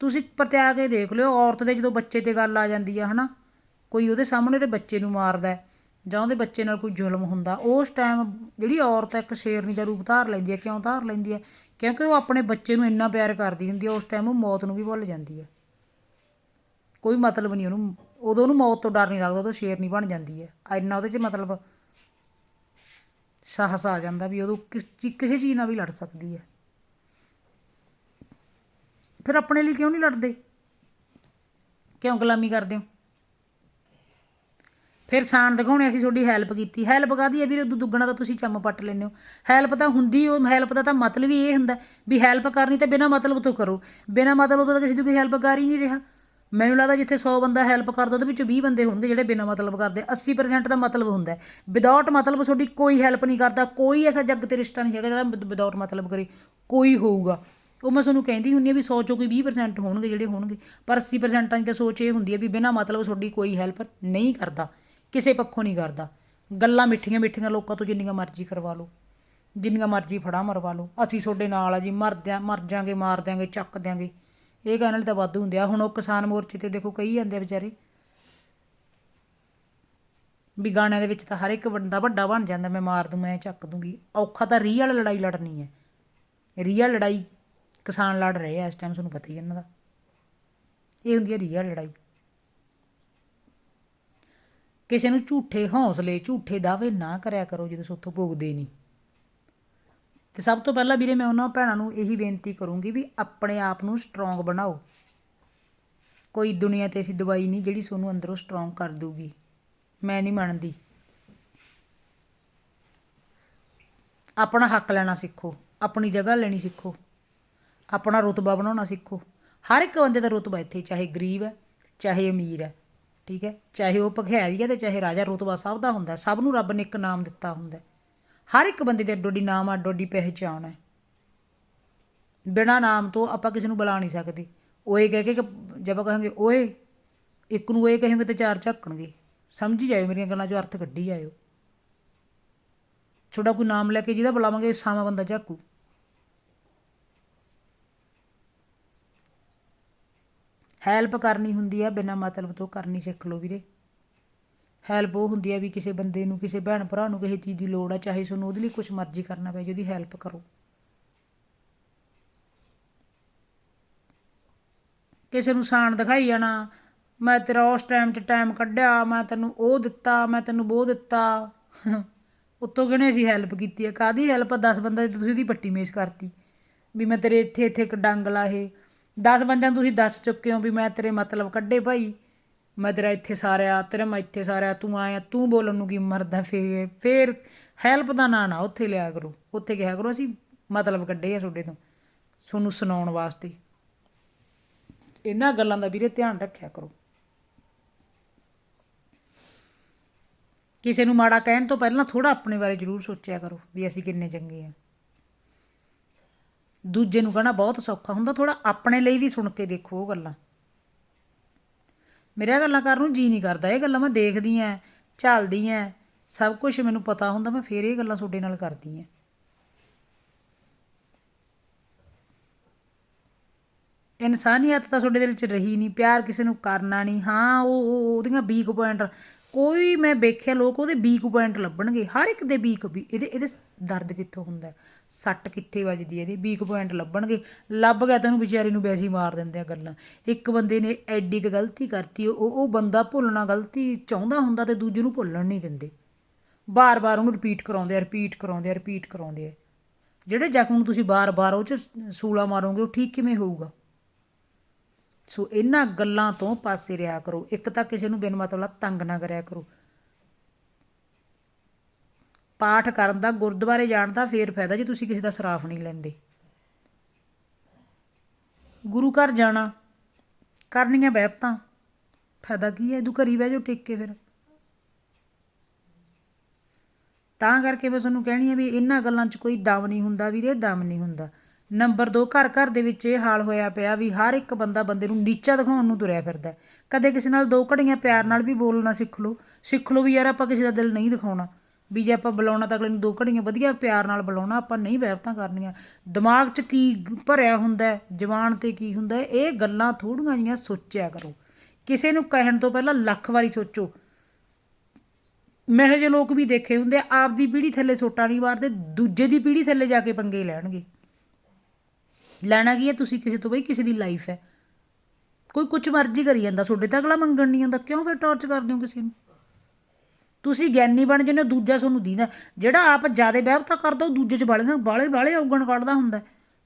ਤੁਸੀਂ ਪਰਤਿਆ ਕੇ ਦੇਖ ਲਿਓ ਔਰਤ ਦੇ ਜਦੋਂ ਬੱਚੇ ਤੇ ਗੱਲ ਆ ਜਾਂਦੀ ਆ ਹਨਾ? ਕੋਈ ਉਹਦੇ ਸਾਹਮਣੇ ਤੇ ਬੱਚੇ ਨੂੰ ਮਾਰਦਾ ਹੈ, ਜਾਂ ਉਹਦੇ ਬੱਚੇ ਨਾਲ ਕੋਈ ਜ਼ੁਲਮ ਹੁੰਦਾ, ਉਸ ਟਾਈਮ ਜਿਹੜੀ ਔਰਤ ਹੈ ਇੱਕ ਸ਼ੇਰਨੀ ਦਾ ਰੂਪ ਧਾਰ ਲੈਂਦੀ ਹੈ ਕਿਉਂ ਧਾਰ ਲੈਂਦੀ ਹੈ ਕਿਉਂਕਿ ਉਹ ਆਪਣੇ ਬੱਚੇ ਨੂੰ ਇੰਨਾ ਪਿਆਰ ਕਰਦੀ ਹੁੰਦੀ ਹੈ ਉਸ ਟਾਈਮ ਉਹ ਮੌਤ ਨੂੰ ਵੀ ਭੁੱਲ ਜਾਂਦੀ ਹੈ ਕੋਈ ਮਤਲਬ ਨਹੀਂ ਉਹਨੂੰ, ਉਦੋਂ ਉਹਨੂੰ ਮੌਤ ਤੋਂ ਡਰ ਨਹੀਂ ਲੱਗਦਾ, ਉਦੋਂ ਸ਼ੇਰਨੀ ਬਣ ਜਾਂਦੀ ਹੈ ਇੰਨਾ ਉਹਦੇ 'ਚ ਮਤਲਬ ਸਾਹਸ ਆ ਜਾਂਦਾ ਵੀ ਉਦੋਂ ਕਿਸ ਚੀ- ਕਿਸੇ ਚੀਜ਼ ਨਾਲ ਵੀ ਲੜ ਸਕਦੀ ਹੈ ਫਿਰ ਆਪਣੇ ਲਈ ਕਿਉਂ ਨਹੀਂ ਲੜਦੇ? ਕਿਉਂ ਗੁਲਾਮੀ ਕਰਦੇ ਹੋ? ਫਿਰ ਸਾਨ ਦਿਖਾਉਣੇ ਅਸੀਂ ਤੁਹਾਡੀ ਹੈਲਪ ਕੀਤੀ। ਹੈਲਪ ਕਾਦੀ ਹੈ ਵੀਰੇ? ਉਦੋਂ ਦੁੱਗਣਾ ਤਾਂ ਤੁਸੀਂ ਚੰਮ ਪੱਟ ਲੈਂਦੇ ਹੋ। ਹੈਲਪ ਤਾਂ ਹੁੰਦੀ ਉਹ ਹੈਲਪ ਦਾ ਤਾਂ ਮਤਲਬ ਹੀ ਇਹ ਹੁੰਦਾ ਵੀ ਹੈਲਪ ਕਰਨੀ ਤਾਂ ਬਿਨਾਂ ਮਤਲਬ ਤੋਂ ਕਰੋ। ਬਿਨਾਂ ਮਤਲਬ ਤੋਂ ਤਾਂ ਕਿਸੇ ਦੀ ਕੋਈ ਹੈਲਪ ਕਰ ਹੀ ਨਹੀਂ ਰਿਹਾ। ਮੈਨੂੰ ਲੱਗਦਾ ਜਿੱਥੇ 100 ਬੰਦਾ ਹੈਲਪ ਕਰਦਾ, ਉਹਦੇ ਵਿੱਚ 20 ਬੰਦੇ ਹੋਣਗੇ ਜਿਹੜੇ ਬਿਨਾਂ ਮਤਲਬ ਕਰਦੇ। 80% ਦਾ ਮਤਲਬ ਹੁੰਦਾ। ਵਿਦਆਊਟ ਮਤਲਬ ਤੁਹਾਡੀ ਕੋਈ ਹੈਲਪ ਨਹੀਂ ਕਰਦਾ। ਕੋਈ ਐਸਾ ਜੱਗ ਤੇ ਰਿਸ਼ਤਾ ਨਹੀਂ ਹੈਗਾ ਜਿਹੜਾ ਵਿਦਆਊਟ ਮਤਲਬ ਕਰੇ। ਕੋਈ ਹੋਊਗਾ। ਉਹ ਮੈਂ ਤੁਹਾਨੂੰ ਕਹਿੰਦੀ ਹੁੰਦੀ ਆ ਵੀ 100 ਚੋਂ ਕੋਈ 20% ਹੋਣਗੇ ਜਿਹੜੇ ਹੋਣਗੇ। ਪਰ 80% ਦੀ ਤਾਂ ਸੋਚ ਇਹ ਹੁੰਦੀ ਹੈ ਵੀ ਬਿਨਾਂ ਮਤਲਬ ਤੁਹਾਡੀ ਕੋਈ ਹੈਲਪ ਨਹੀਂ ਕਰਦਾ। ਕਿਸੇ ਪੱਖੋਂ ਨਹੀਂ ਕਰਦਾ। ਗੱਲਾਂ ਮਿੱਠੀਆਂ ਮਿੱਠੀਆਂ ਲੋਕਾਂ ਤੋਂ ਜਿੰਨੀਆਂ ਮਰਜ਼ੀ ਕਰਵਾ ਲਓ। ਜਿੰਨੀਆਂ ਮਰਜ਼ੀ ਫੜਾ ਮਰਵਾ ਲਓ। ਅਸੀਂ ਤੁਹਾਡੇ ਨਾਲ ਆ ਜੀ ਮਰਦਿਆਂ ਮਰ ਜਾਾਂਗੇ, ਮਾਰ ਦਿਆਂਗੇ, ਚੱਕ ਦਿਆਂਗੇ। ਇਹ ਕਹਿਣ ਵਾਲੇ ਤਾਂ ਵਾਧੂ ਹੁੰਦੇ ਆ। ਹੁਣ ਉਹ ਕਿਸਾਨ ਮੋਰਚੇ ਤੇ ਦੇਖੋ ਕਈ ਜਾਂਦੇ ਆ ਵਿਚਾਰੇ। ਵੀ ਗਾਣਿਆਂ ਦੇ ਵਿੱਚ ਤਾਂ ਹਰ ਇੱਕ ਬੰਦਾ ਵੱਡਾ ਬਣ ਜਾਂਦਾ। ਮੈਂ ਮਾਰ ਦੂੰ, ਮੈਂ ਚੱਕ ਦੂੰਗੀ। ਔਖਾ ਤਾਂ ਰੀਅਲ ਲੜਾਈ ਲੜਨੀ ਹੈ। ਰੀਅਲ ਲੜਾਈ ਕਿਸਾਨ ਲੜ ਰਹੇ ਆ ਇਸ ਟਾਈਮ ਤੁਹਾਨੂੰ ਪਤਾ ਹੀ ਇਹਨਾਂ ਦਾ। ਇਹ ਹੁੰਦੀ ਹੈ ਰੀਅਲ ਲੜਾਈ। ਕਿਸੇ ਨੂੰ ਝੂਠੇ ਹੌਸਲੇ, ਝੂਠੇ ਦਾਅਵੇ ਨਾ ਕਰਿਆ ਕਰੋ ਜਦੋਂ ਸੋਥੋਂ ਭੋਗਦੇ ਨਹੀਂ। ਤੇ ਸਭ ਤੋਂ ਪਹਿਲਾਂ ਵੀਰੇ ਮੈਂ ਉਹਨਾਂ ਭੈਣਾਂ ਨੂੰ ਇਹੀ ਬੇਨਤੀ ਕਰੂੰਗੀ ਵੀ ਆਪਣੇ ਆਪ ਨੂੰ ਸਟਰੋਂਗ ਬਣਾਓ। ਕੋਈ ਦੁਨੀਆ ਤੇ ਐਸੀ ਦਵਾਈ ਨਹੀਂ ਜਿਹੜੀ ਤੁਹਾਨੂੰ ਅੰਦਰੋਂ ਸਟਰੋਂਗ ਕਰ ਦੂਗੀ ਮੈਂ ਨਹੀਂ ਮੰਨਦੀ। ਆਪਣਾ ਹੱਕ ਲੈਣਾ ਸਿੱਖੋ, ਆਪਣੀ ਜਗ੍ਹਾ ਲੈਣੀ ਸਿੱਖੋ, ਆਪਣਾ ਰੁਤਬਾ ਬਣਾਉਣਾ ਸਿੱਖੋ। ਹਰ ਇੱਕ ਬੰਦੇ ਦਾ ਰੁਤਬਾ ਇੱਥੇ, ਚਾਹੇ ਗਰੀਬ ਹੈ, ਚਾਹੇ ਅਮੀਰ ਹੈ। ਠੀਕ ਹੈ? ਚਾਹੇ ਉਹ ਭਖਿਆਰੀ ਹੈ ਤੇ ਚਾਹੇ ਰਾਜਾ ਰੁਤਬਾ ਸਭ ਦਾ ਹੁੰਦਾ ਸਭ ਨੂੰ ਰੱਬ ਨੇ ਇੱਕ ਨਾਮ ਦਿੱਤਾ ਹੁੰਦਾ ਹਰ ਇੱਕ ਬੰਦੇ ਦੇ ਅੱਡੋ ਅੱਡੀ ਨਾਮ ਅੱਡੋ ਅੱਡੀ ਪਹਿਚਾਣ ਹੈ। ਬਿਨਾ ਨਾਮ ਤੋਂ ਆਪਾਂ ਕਿਸੇ ਨੂੰ ਬੁਲਾ ਨਹੀਂ ਸਕਦੇ। ਓਏ ਕਹਿ ਕੇ ਕਿ ਜੇ ਆਪਾਂ ਕਹਾਂਗੇ, ਓਏ, ਇੱਕ ਨੂੰ ਓਏ ਕਹਾਂਗੇ ਤੇ ਚਾਰ ਝੱਕਣਗੇ। ਸਮਝੀ ਜਾਇਓ ਮੇਰੀਆਂ ਗੱਲਾਂ 'ਚੋਂ ਅਰਥ ਕੱਢੀ ਜਾਇਓ। ਛੋਟਾ ਕੋਈ ਨਾਮ ਲੈ ਕੇ ਜਿਹਦਾ ਬੁਲਾਵਾਂਗੇ ਸਾਵਾਂ ਬੰਦਾ ਝਾਕੂ। ਹੈਲਪ ਕਰਨੀ ਹੁੰਦੀ ਆ, ਬਿਨਾਂ ਮਤਲਬ ਤੋਂ ਕਰਨੀ ਸਿੱਖ ਲਓ ਵੀਰੇ। ਹੈਲਪ ਉਹ ਹੁੰਦੀ ਆ ਵੀ ਕਿਸੇ ਬੰਦੇ ਨੂੰ, ਕਿਸੇ ਭੈਣ ਭਰਾ ਨੂੰ ਕਿਸੇ ਚੀਜ਼ ਦੀ ਲੋੜ ਆ, ਚਾਹੇ ਤੁਹਾਨੂੰ ਉਹਦੇ ਲਈ ਕੁਝ ਮਰਜ਼ੀ ਕਰਨਾ ਪਏ ਜੀ, ਉਹਦੀ ਹੈਲਪ ਕਰੋ। ਕਿਸੇ ਨੂੰ ਸਾਣ ਦਿਖਾਈ ਜਾਣਾ, ਮੈਂ ਤੇਰਾ ਉਸ ਟਾਈਮ 'ਚ ਟਾਈਮ ਕੱਢਿਆ, ਮੈਂ ਤੈਨੂੰ ਉਹ ਦਿੱਤਾ, ਮੈਂ ਤੈਨੂੰ ਉਹ ਦਿੱਤਾ। ਉੱਤੋਂ ਕਿਹਨੇ ਅਸੀਂ ਹੈਲਪ ਕੀਤੀ ਹੈ ਕਾਦੀ ਹੈਲਪ 10 ਬੰਦਾ ਤੁਸੀਂ ਉਹਦੀ ਪੱਟੀ ਮੇਸ਼ ਕਰਤੀ। ਵੀ ਮੈਂ ਤੇਰੇ ਇੱਥੇ ਇੱਥੇ ਇੱਕ ਡੰਗ ਲਾਹੇ 10 ਬੰਦਿਆਂ ਨੂੰ ਤੁਸੀਂ ਦੱਸ ਚੁੱਕੇ ਹੋ ਵੀ ਮੈਂ ਤੇਰੇ ਮਤਲਬ ਕੱਢੇ ਭਾਈ। ਮੈਂ ਤੇਰਾ ਇੱਥੇ ਸਾਰਿਆ, ਤੇਰਾ ਮੈਂ ਇੱਥੇ ਸਾਰਿਆ, ਤੂੰ ਆਇਆ, ਤੂੰ ਬੋਲਣ ਨੂੰ ਕੀ ਮਰਦਾ ਫੇਰ ਫੇਰ ਹੈਲਪ ਦਾ ਨਾਂ ਨਾ ਉੱਥੇ ਲਿਆ ਕਰੋ। ਉੱਥੇ ਕਿਹਾ ਕਰੋ ਅਸੀਂ ਮਤਲਬ ਕੱਢੇ ਆ ਤੁਹਾਡੇ ਤੋਂ, ਤੁਹਾਨੂੰ ਸੁਣਾਉਣ ਵਾਸਤੇ। ਇਹਨਾਂ ਗੱਲਾਂ ਦਾ ਵੀਰੇ ਧਿਆਨ ਰੱਖਿਆ ਕਰੋ। ਕਿਸੇ ਨੂੰ ਮਾੜਾ ਕਹਿਣ ਤੋਂ ਪਹਿਲਾਂ ਥੋੜਾ ਆਪਣੇ ਬਾਰੇ ਜ਼ਰੂਰ ਸੋਚਿਆ ਕਰੋ ਵੀ ਅਸੀਂ ਕਿੰਨੇ ਚੰਗੇ ਆ। ਦੂਜੇ ਨੂੰ ਕਹਿਣਾ ਬਹੁਤ ਸੌਖਾ ਹੁੰਦਾ ਥੋੜਾ ਆਪਣੇ ਲਈ ਵੀ ਸੁਣ ਕੇ ਦੇਖੋ ਉਹ ਗੱਲਾਂ। ਮੇਰੇ ਗੱਲਾਂ ਕਰਨ ਨੂੰ ਜੀ ਨਹੀਂ ਕਰਦਾ, ਇਹ ਗੱਲਾਂ ਮੈਂ ਦੇਖਦੀ ਆ, ਝੱਲਦੀ ਆ, ਸਭ ਕੁਝ ਮੈਨੂੰ ਪਤਾ ਹੁੰਦਾ, ਮੈਂ ਫੇਰ ਇਹ ਗੱਲਾਂ ਤੁਹਾਡੇ ਨਾਲ ਕਰਦੀ ਆ। ਇਨਸਾਨੀਅਤ ਤਾਂ ਤੁਹਾਡੇ ਦਿਲ 'ਚ ਰਹੀ ਨਹੀਂ, ਪਿਆਰ ਕਿਸੇ ਨੂੰ ਕਰਨਾ ਨਹੀਂ, ਹਾਂ, ਉਹ- ਉਹਦੀਆਂ ਵੀਕ ਪੁਆਇੰਟ ਕੋਈ ਮੈਂ ਵੇਖਿਆ ਲੋਕ ਉਹਦੇ ਵੀਕ ਪੁਆਇੰਟ ਲੱਭਣਗੇ, ਹਰ ਇੱਕ ਦੇ ਵੀਕ ਵੀ, ਇਹਦੇ ਇਹਦੇ ਦਰਦ ਕਿੱਥੋਂ ਹੁੰਦਾ ਸੱਟ ਕਿੱਥੇ ਵੱਜਦੀ ਹੈ ਇਹਦੀ? ਵੀਕ ਪੁਆਇੰਟ ਲੱਭਣਗੇ। ਲੱਭ ਗਿਆ ਤੈਨੂੰ ਵਿਚਾਰੇ ਨੂੰ ਵੈਸੇ ਮਾਰ ਦਿੰਦੇ ਆ ਗੱਲਾਂ। ਇੱਕ ਬੰਦੇ ਨੇ ਐਡੀ ਕੁ ਗਲਤੀ ਕਰਤੀ, ਉਹ ਉਹ ਬੰਦਾ ਭੁੱਲਣਾ ਗਲਤੀ ਚਾਹੁੰਦਾ ਹੁੰਦਾ ਤੇ ਦੂਜੇ ਨੂੰ ਭੁੱਲਣ ਨਹੀਂ ਦਿੰਦੇ। ਬਾਰ-ਬਾਰ ਉਹਨੂੰ ਰਿਪੀਟ ਕਰਾਉਂਦੇ ਆ ਰਿਪੀਟ ਕਰਾਉਂਦੇ ਆ ਰਿਪੀਟ ਕਰਾਉਂਦੇ ਆ। ਜਿਹੜੇ ਜ਼ਖਮ ਨੂੰ ਤੁਸੀਂ ਬਾਰ-ਬਾਰ ਉਹ 'ਚ ਸੂਲਾ ਮਾਰੋਗੇ, ਉਹ ਠੀਕ ਕਿਵੇਂ ਹੋਊਗਾ? ਸੋ ਇਹਨਾਂ ਗੱਲਾਂ ਤੋਂ ਪਾਸੇ ਰਿਹਾ ਕਰੋ। ਇੱਕ ਤਾਂ ਕਿਸੇ ਨੂੰ ਬਿਨ ਮਤਲਬ ਤੰਗ ਨਾ ਕਰਿਆ ਕਰੋ। ਪਾਠ ਕਰਨ ਦਾ, ਗੁਰਦੁਆਰੇ ਜਾਣ ਦਾ ਫੇਰ ਫਾਇਦਾ ਜੇ ਤੁਸੀਂ ਕਿਸੇ ਦਾ ਸਰਾਫ ਨਹੀਂ ਲੈਂਦੇ। ਗੁਰੂ ਘਰ ਜਾਣਾ, ਕਰਨੀਆਂ ਬਹਿਬਤਾਂ ਫਾਇਦਾ ਕੀ ਹੈ? ਤੂੰ ਘਰੀ ਬਹਿ ਜਾਓ ਟਿਕ ਕੇ ਫਿਰ। ਤਾਂ ਕਰਕੇ ਮੈਂ ਤੁਹਾਨੂੰ ਕਹਿਣੀ ਆ ਵੀ ਇਹਨਾਂ ਗੱਲਾਂ 'ਚ ਕੋਈ ਦਮ ਨਹੀਂ ਹੁੰਦਾ ਵੀਰੇ, ਦਮ ਨਹੀਂ ਹੁੰਦਾ। ਨੰਬਰ 2 ਘਰ ਘਰ ਦੇ ਵਿੱਚ ਇਹ ਹਾਲ ਹੋਇਆ ਪਿਆ ਵੀ ਹਰ ਇੱਕ ਬੰਦਾ ਬੰਦੇ ਨੂੰ ਨੀਚਾ ਦਿਖਾਉਣ ਨੂੰ ਤੁਰਿਆ ਫਿਰਦਾ ਕਦੇ ਕਿਸੇ ਨਾਲ ਦੋ ਘੜੀਆਂ ਪਿਆਰ ਨਾਲ ਵੀ ਬੋਲਣਾ ਸਿੱਖ ਲਓ। ਸਿੱਖ ਲਓ ਵੀ ਯਾਰ ਆਪਾਂ ਕਿਸੇ ਦਾ ਦਿਲ ਨਹੀਂ ਦਿਖਾਉਣਾ। ਵੀ ਜੇ ਆਪਾਂ ਬੁਲਾਉਣਾ ਤਾਂ ਅਗਲੇ ਨੂੰ ਦੋ ਘੜੀਆਂ ਵਧੀਆ ਪਿਆਰ ਨਾਲ ਬੁਲਾਉਣਾ ਆਪਾਂ ਨਹੀਂ ਵਹਿਬਤਾਂ ਕਰਨੀਆਂ। ਦਿਮਾਗ 'ਚ ਕੀ ਭਰਿਆ ਹੁੰਦਾ ਹੈ, ਤੇ ਕੀ ਹੁੰਦਾ ਇਹ ਗੱਲਾਂ ਥੋੜੀਆਂ ਜੀਆਂ ਸੋਚਿਆ ਕਰੋ। ਕਿਸੇ ਨੂੰ ਕਹਿਣ ਤੋਂ ਪਹਿਲਾਂ ਲੱਖ ਵਾਰੀ ਸੋਚੋ। ਮੈਂ ਇਹੋ ਜਿਹੇ ਲੋਕ ਵੀ ਦੇਖੇ ਹੁੰਦੇ ਆਪ ਦੀ ਪੀੜ੍ਹੀ ਥੱਲੇ ਸੋਟਾ ਨਹੀਂ ਮਾਰਦੇ ਦੂਜੇ ਦੀ ਪੀੜ੍ਹੀ ਥੱਲੇ ਜਾ ਕੇ ਪੰਗੇ ਲੈਣਗੇ। ਲੈਣਾ ਕੀ ਹੈ? ਤੁਸੀਂ ਕਿਸੇ ਤੋਂ ਬਈ ਕਿਸੇ ਦੀ ਲਾਈਫ ਹੈ। ਕੋਈ ਕੁਝ ਮਰਜ਼ੀ ਕਰੀ ਜਾਂਦਾ। ਤੁਹਾਡੇ ਤਾਂ ਅਗਲਾ ਮੰਗਣ ਨਹੀਂ ਆਉਂਦਾ। ਕਿਉਂ ਫਿਰ ਟੌਰਚ ਕਰਦੇ ਹੋ ਕਿਸੇ ਨੂੰ? ਤੁਸੀਂ ਗਿਆਨੀ ਬਣ ਜਾਂਦੇ ਹੋ, ਦੂਜਾ ਤੁਹਾਨੂੰ ਦੀਦਾ। ਜਿਹੜਾ ਆਪ ਜਿਆਦੇ ਵਿਵਤਾ ਕਰਦਾ, ਉਹ ਦੂਜੇ ਚ ਬਾਲੀਆਂ ਬਾਲੇ ਬਾਲੇ ਔਗਣ ਕੱਢਦਾ ਹੁੰਦਾ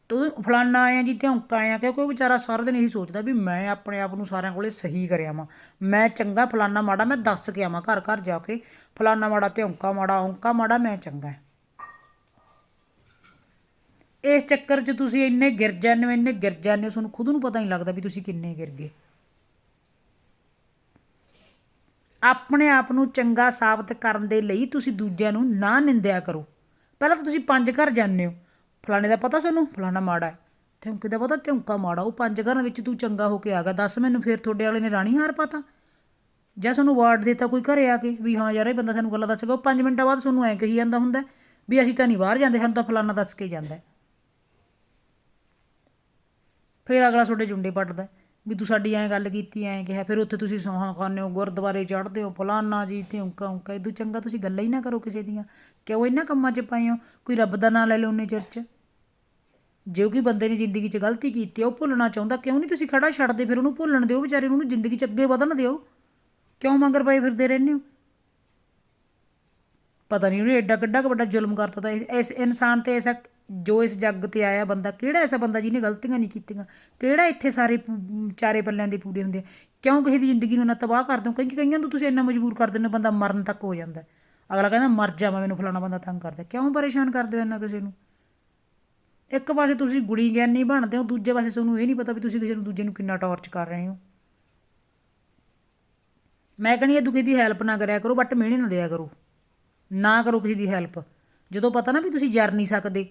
ਤੂੰ ਫਲਾਨਾ ਆਇਆ ਜੀ ਧੌਂਕਾ ਆਇਆ। ਕਿਉਂਕਿ ਉਹ ਵਿਚਾਰਾ ਸਾਰਾ ਦਿਨ ਇਹੀ ਸੋਚਦਾ ਵੀ ਮੈਂ ਆਪਣੇ ਆਪ ਨੂੰ ਸਾਰਿਆਂ ਕੋਲੇ ਸਹੀ ਕਰਿਆ ਵਾਂ। ਮੈਂ ਚੰਗਾ ਫਲਾਨਾ ਮਾੜਾ ਮੈਂ ਦੱਸ ਕੇ ਆਵਾਂ। ਘਰ ਘਰ ਜਾ ਕੇ ਫਲਾਨਾ ਮਾੜਾ ਧੌਂਕਾ ਮਾੜਾ, ਔਂਕਾ ਮਾੜਾ ਮੈਂ ਚੰਗਾ। ਇਸ ਚੱਕਰ 'ਚ ਤੁਸੀਂ ਇੰਨੇ ਗਿਰ ਜਾਂਦੇ ਹੋ, ਇੰਨੇ ਗਿਰ ਜਾਂਦੇ ਹੋ, ਤੁਹਾਨੂੰ ਖੁਦ ਨੂੰ ਪਤਾ ਨਹੀਂ ਲੱਗਦਾ ਵੀ ਤੁਸੀਂ ਕਿੰਨੇ ਗਿਰ ਗਏ। ਆਪਣੇ ਆਪ ਨੂੰ ਚੰਗਾ ਸਾਬਤ ਕਰਨ ਦੇ ਲਈ ਤੁਸੀਂ ਦੂਜਿਆਂ ਨੂੰ ਨਾ ਨਿੰਦਿਆ ਕਰੋ। ਪਹਿਲਾਂ ਤਾਂ ਤੁਸੀਂ ਪੰਜ ਘਰ ਜਾਂਦੇ ਹੋ। ਫਲਾਣੇ ਦਾ ਪਤਾ ਤੁਹਾਨੂੰ ਫਲਾਣਾ ਮਾੜਾ ਹੈ। ਧੌਂਕੇ ਦਾ ਪਤਾ? ਧੌਂਕਾ ਮਾੜਾ। ਉਹ ਪੰਜ ਘਰਾਂ ਵਿੱਚ ਤੂੰ ਚੰਗਾ ਹੋ ਕੇ ਆ ਗਿਆ। ਦੱਸ ਮੈਨੂੰ ਫਿਰ ਤੁਹਾਡੇ ਵਾਲੇ ਨੇ ਰਾਣੀ ਹਾਰ ਪਾਤਾ? ਜਾਂ ਤੁਹਾਨੂੰ ਵਾਰਡ ਦਿੱਤਾ ਕੋਈ ਘਰੇ ਆ ਕੇ? ਵੀ ਹਾਂ ਯਾਰ, ਇਹ ਬੰਦਾ ਸਾਨੂੰ ਗੱਲਾਂ ਦੱਸੇਗਾ ਉਹ 5 ਮਿੰਟਾਂ ਬਾਅਦ ਤੁਹਾਨੂੰ ਐਂ ਕਹੀ ਜਾਂਦਾ ਹੁੰਦਾ ਵੀ ਅਸੀਂ ਤਾਂ ਨਹੀਂ ਬਾਹਰ ਜਾਂਦੇ, ਸਾਨੂੰ ਤਾਂ ਫਲਾਣਾ ਦੱਸ ਕੇ ਜਾਂਦਾ ਫਿਰ ਅਗਲਾ ਤੁਹਾਡੇ ਜੁੰਡੇ ਪੱਟਦਾ ਵੀ ਤੂੰ ਸਾਡੀ ਐਂ ਗੱਲ ਕੀਤੀ, ਐਂ ਕਿਹਾ, ਫਿਰ ਉੱਥੇ ਤੁਸੀਂ ਸੌਹਾਂ ਖਾਂਦੇ ਹੋ, ਗੁਰਦੁਆਰੇ ਚੜ੍ਹਦੇ ਹੋ, ਫਲਾਨਾ ਜੀ ਤੇ ਉਂਕਾ ਉਂਕਾ ਇਦੋਂ ਚੰਗਾ ਤੁਸੀਂ ਗੱਲਾਂ ਹੀ ਨਾ ਕਰੋ ਕਿਸੇ ਦੀਆਂ। ਕਿਉਂ ਇਹਨਾਂ ਕੰਮਾਂ 'ਚ ਪਏ ਹੋ? ਕੋਈ ਰੱਬ ਦਾ ਨਾਂ ਲੈ ਲਓ ਉਹਨੇ ਚਿਰ 'ਚ ਜੇ ਕੋਈ ਬੰਦੇ ਨੇ ਜ਼ਿੰਦਗੀ 'ਚ ਗਲਤੀ ਕੀਤੀ ਉਹ ਭੁੱਲਣਾ ਚਾਹੁੰਦਾ, ਕਿਉਂ ਨਹੀਂ ਤੁਸੀਂ ਖੜਾ ਛੱਡਦੇ, ਫਿਰ ਉਹਨੂੰ ਭੁੱਲਣ ਦਿਓ ਵਿਚਾਰੇ ਨੂੰ, ਉਹਨੂੰ ਜ਼ਿੰਦਗੀ 'ਚ ਅੱਗੇ ਵਧਣ ਦਿਓ। ਕਿਉਂ ਮੰਗਰ ਪਏ ਫਿਰਦੇ ਰਹਿੰਦੇ ਹੋ? ਪਤਾ ਨਹੀਂ ਉਹਨੇ ਐਡਾ ਕਿੱਡਾ ਕੁ ਵੱਡਾ ਜ਼ੁਲਮ ਕਰਤਾ ਤਾਂ ਇਸ- ਇਸ ਇਨਸਾਨ ਤੇ ਐਸਾ ਜੋ ਇਸ ਜੱਗ ਤੇ ਆਇਆ ਬੰਦਾ, ਕਿਹੜਾ ਐਸਾ ਬੰਦਾ ਜਿਹਨੇ ਗਲਤੀਆਂ ਨਹੀਂ ਕੀਤੀਆਂ? ਕਿਹੜਾ ਇੱਥੇ ਸਾਰੇ ਚਾਰੇ ਪੱਲਿਆਂ ਦੇ ਪੂਰੇ ਹੁੰਦੇ ਆ? ਕਿਉਂ ਕਿਸੇ ਦੀ ਜ਼ਿੰਦਗੀ ਨੂੰ ਨਾ ਤਬਾਹ ਕਰ ਦਿਓ ਕਈ ਕਈਆਂ ਨੂੰ ਤੁਸੀਂ ਇੰਨਾ ਮਜਬੂਰ ਕਰ ਦਿੰਦੇ ਹੋ, ਬੰਦਾ ਮਰਨ ਤੱਕ ਹੋ ਜਾਂਦਾ ਅਗਲਾ ਕਹਿੰਦਾ, ਮਰ ਜਾਵਾਂ ਮੈਨੂੰ ਫਲਾਣਾ ਬੰਦਾ ਤੰਗ ਕਰਦਾ ਕਿਉਂ ਪਰੇਸ਼ਾਨ ਕਰਦੇ ਹੋ ਇੰਨਾ ਕਿਸੇ ਨੂੰ? ਇੱਕ ਪਾਸੇ ਤੁਸੀਂ ਗੁਣੀ ਗਿਆਨੀ ਬਣਦੇ ਹੋ, ਦੂਜੇ ਪਾਸੇ ਤੁਹਾਨੂੰ ਇਹ ਨਹੀਂ ਪਤਾ ਵੀ ਤੁਸੀਂ ਕਿਸੇ ਨੂੰ ਦੂਜੇ ਨੂੰ ਕਿੰਨਾ ਟੌਰਚ ਕਰ ਰਹੇ ਹੋ। ਮੈਂ ਕਹਿੰਦੀ, ਇਹ ਦੁਖੀ ਦੀ ਹੈਲਪ ਨਾ ਕਰਿਆ ਕਰੋ, ਬਟ ਮਿਹਣੇ ਨਾ ਦਿਆ ਕਰੋ। ਨਾ ਕਰੋ ਕਿਸੇ ਦੀ ਹੈਲਪ। ਜਦੋਂ ਪਤਾ ਨਾ ਵੀ ਤੁਸੀਂ ਜਰ ਨਹੀਂ ਸਕਦੇ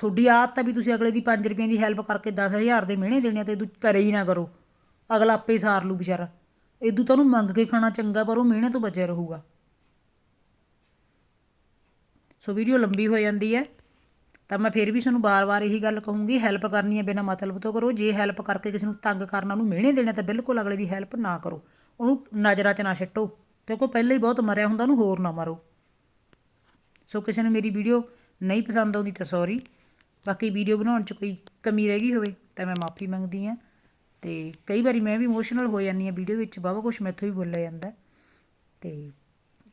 ਤੁਹਾਡੀ ਆਦਤ ਆ ਵੀ ਤੁਸੀਂ ਅਗਲੇ ਦੀ 5 ਰੁਪਏ ਦੀ ਹੈਲਪ ਕਰਕੇ 10000 ਦੇ ਮਿਹਣੇ ਦੇਣੇ ਆ ਤੇ ਇਦੋਂ ਕਰੇ ਹੀ ਨਾ ਕਰੋ। ਅਗਲਾ ਆਪੇ ਹੀ ਸਾਰ ਲੂ ਵਿਚਾਰਾ। ਇਦੋਂ ਤਾਂ ਉਹਨੂੰ ਮੰਗ ਕੇ ਖਾਣਾ ਚੰਗਾ, ਪਰ ਉਹ ਮਿਹਣੇ ਤੋਂ ਬਚਿਆ ਰਹੂਗਾ। ਸੋ ਵੀਡੀਓ ਲੰਬੀ ਹੋ ਜਾਂਦੀ ਹੈ। ਤਾਂ ਮੈਂ ਫਿਰ ਵੀ ਤੁਹਾਨੂੰ ਬਾਰ-ਬਾਰ ਇਹੀ ਗੱਲ ਕਹੂੰਗੀ ਹੈਲਪ ਕਰਨੀ ਹੈ ਬਿਨਾਂ ਮਤਲਬ ਤੋਂ ਕਰੋ। ਜੇ ਹੈਲਪ ਕਰਕੇ ਕਿਸੇ ਨੂੰ ਤੰਗ ਕਰਨਾ, ਉਹਨੂੰ ਮਿਹਣੇ ਦੇਣੇ ਤਾਂ ਬਿਲਕੁਲ ਅਗਲੇ ਦੀ ਹੈਲਪ ਨਾ ਕਰੋ। ਉਹਨੂੰ ਨਜ਼ਰਾਂ 'ਚ ਨਾ ਛੱਟੋ ਕਿਉਂਕਿ ਪਹਿਲਾਂ ਹੀ ਬਹੁਤ ਮਰਿਆ ਹੁੰਦਾ, ਉਹਨੂੰ ਹੋਰ ਨਾ ਮਾਰੋ। ਸੋ ਕਿਸੇ ਨੂੰ ਮੇਰੀ ਵੀਡੀਓ ਨਹੀਂ ਪਸੰਦ ਆਉਂਦੀ ਤਾਂ ਸੌਰੀ ਬਾਕੀ ਵੀਡੀਓ ਬਣਾਉਣ 'ਚ ਕੋਈ ਕਮੀ ਰਹਿ ਗਈ ਹੋਵੇ, ਤਾਂ ਮੈਂ ਮਾਫੀ ਮੰਗਦੀ ਹਾਂ। ਤੇ ਕਈ ਵਾਰੀ ਮੈਂ ਵੀ ਇਮੋਸ਼ਨਲ ਹੋ ਜਾਂਦੀ ਹਾਂ ਵੀਡੀਓ ਵਿੱਚ ਬਾਬਾ ਕੁਝ ਮੈਥੋਂ ਵੀ ਬੋਲਿਆ ਜਾਂਦਾ ਤੇ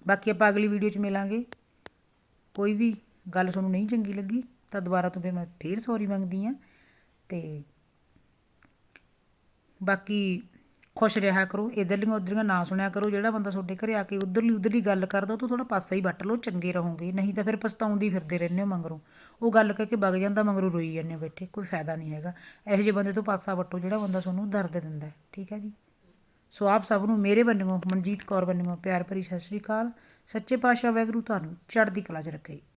ਬਾਕੀ ਆਪਾਂ ਅਗਲੀ ਵੀਡੀਓ 'ਚ ਮਿਲਾਂਗੇ। ਕੋਈ ਵੀ ਗੱਲ ਤੁਹਾਨੂੰ ਨਹੀਂ ਚੰਗੀ ਲੱਗੀ, ਤਾਂ ਦੁਬਾਰਾ ਤੋਂ ਫਿਰ ਮੈਂ ਫੇਰ ਸੌਰੀ ਮੰਗਦੀ ਹਾਂ। ਤੇ ਬਾਕੀ ਖੁਸ਼ ਰਿਹਾ ਕਰੋ, ਇਧਰਲੀਆਂ ਉਧਰਲੀਆਂ ਨਾ ਸੁਣਿਆ ਕਰੋ, ਜਿਹੜਾ ਬੰਦਾ ਤੁਹਾਡੇ ਘਰੇ ਆ ਕੇ ਉਧਰਲੀ ਉਧਰਲੀ ਗੱਲ ਕਰਦਾ, ਉਹ ਤੋਂ ਥੋੜਾ ਪਾਸਾ ਹੀ ਵੱਟ ਲਓ, ਚੰਗੇ ਰਹੋਗੇ, ਨਹੀਂ ਤਾਂ ਫਿਰ ਪਛਤਾਉਂਦੀ ਫਿਰਦੇ ਰਹਿੰਦੇ ਹੋ ਮਗਰੋਂ। ਉਹ ਗੱਲ ਕਹਿ ਕੇ ਵਗ ਜਾਂਦਾ, ਮਗਰੋਂ ਰੋਈ ਜਾਂਦੇ ਹੋ ਬੈਠੇ, ਕੋਈ ਫਾਇਦਾ ਨਹੀਂ ਹੈਗਾ। ਇਹੋ ਜਿਹੇ ਬੰਦੇ ਤੋਂ ਪਾਸਾ ਵੱਟੋ, ਜਿਹੜਾ ਬੰਦਾ ਤੁਹਾਨੂੰ ਦਰਦ ਦਿੰਦਾ ਠੀਕ ਹੈ ਜੀ? ਸੋ ਆਪ ਸਭ ਨੂੰ ਮੇਰੇ ਵੱਲੋਂ, ਮਨਜੀਤ ਕੌਰ ਵੱਲੋਂ ਪਿਆਰ ਭਰੀ ਸਤਿ ਸ਼੍ਰੀ ਅਕਾਲ। ਸੱਚੇ ਪਾਤਸ਼ਾਹ ਵਾਹਿਗੁਰੂ ਤੁਹਾਨੂੰ ਚੜ੍ਹਦੀ ਕਲਾ 'ਚ ਰੱਖੇ।